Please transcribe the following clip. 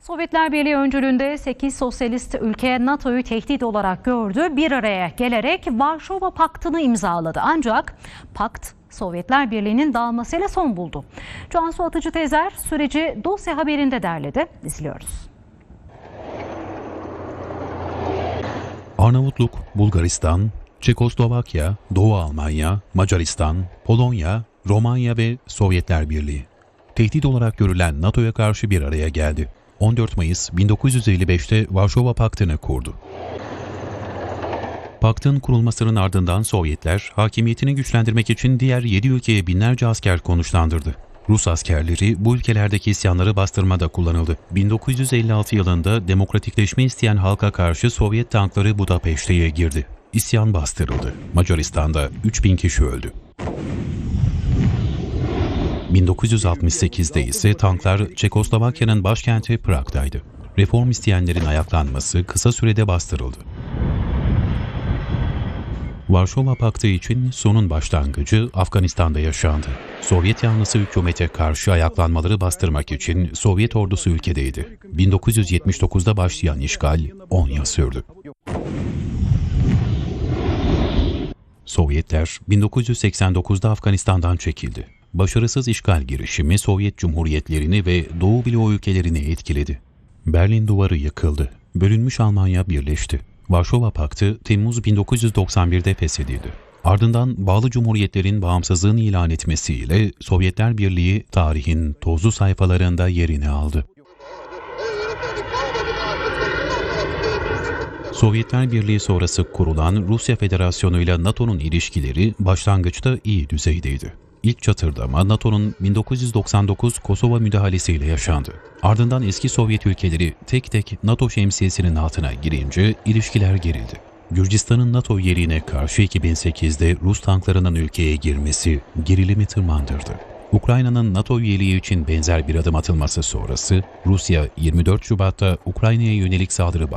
Sovyetler Birliği öncülüğünde 8 sosyalist ülke NATO'yu tehdit olarak gördü. Bir araya gelerek Varşova Paktı'nı imzaladı. Ancak pakt Sovyetler Birliği'nin dağılmasıyla son buldu. Cansu Atıcı Tezer süreci dosya haberinde derledi. İzliyoruz. Arnavutluk, Bulgaristan, Çekoslovakya, Doğu Almanya, Macaristan, Polonya, Romanya ve Sovyetler Birliği. Tehdit olarak görülen NATO'ya karşı bir araya geldi. 14 Mayıs 1955'te Varşova Paktı'nı kurdu. Paktın kurulmasının ardından Sovyetler hakimiyetini güçlendirmek için diğer 7 ülkeye binlerce asker konuşlandırdı. Rus askerleri bu ülkelerdeki isyanları bastırmada kullanıldı. 1956 yılında demokratikleşme isteyen halka karşı Sovyet tankları Budapeşte'ye girdi. İsyan bastırıldı. Macaristan'da 3000 kişi öldü. 1968'de ise tanklar Çekoslovakya'nın başkenti Prag'daydı. Reform isteyenlerin ayaklanması kısa sürede bastırıldı. Varşova Paktı için sonun başlangıcı Afganistan'da yaşandı. Sovyet yanlısı hükümete karşı ayaklanmaları bastırmak için Sovyet ordusu ülkedeydi. 1979'da başlayan işgal 10 yıl sürdü. Sovyetler 1989'da Afganistan'dan çekildi. Başarısız işgal girişimi Sovyet Cumhuriyetlerini ve Doğu bloğu ülkelerini etkiledi. Berlin duvarı yıkıldı. Bölünmüş Almanya birleşti. Varşova Paktı Temmuz 1991'de feshedildi. Ardından bağlı cumhuriyetlerin bağımsızlığını ilan etmesiyle Sovyetler Birliği tarihin tozlu sayfalarında yerini aldı. Sovyetler Birliği sonrası kurulan Rusya Federasyonu ile NATO'nun ilişkileri başlangıçta iyi düzeydeydi. İlk çatırdama NATO'nun 1999 Kosova müdahalesiyle yaşandı. Ardından eski Sovyet ülkeleri tek tek NATO şemsiyesinin altına girince ilişkiler gerildi. Gürcistan'ın NATO üyeliğine karşı 2008'de Rus tanklarının ülkeye girmesi gerilimi tırmandırdı. Ukrayna'nın NATO üyeliği için benzer bir adım atılması sonrası Rusya 24 Şubat'ta Ukrayna'ya yönelik saldırı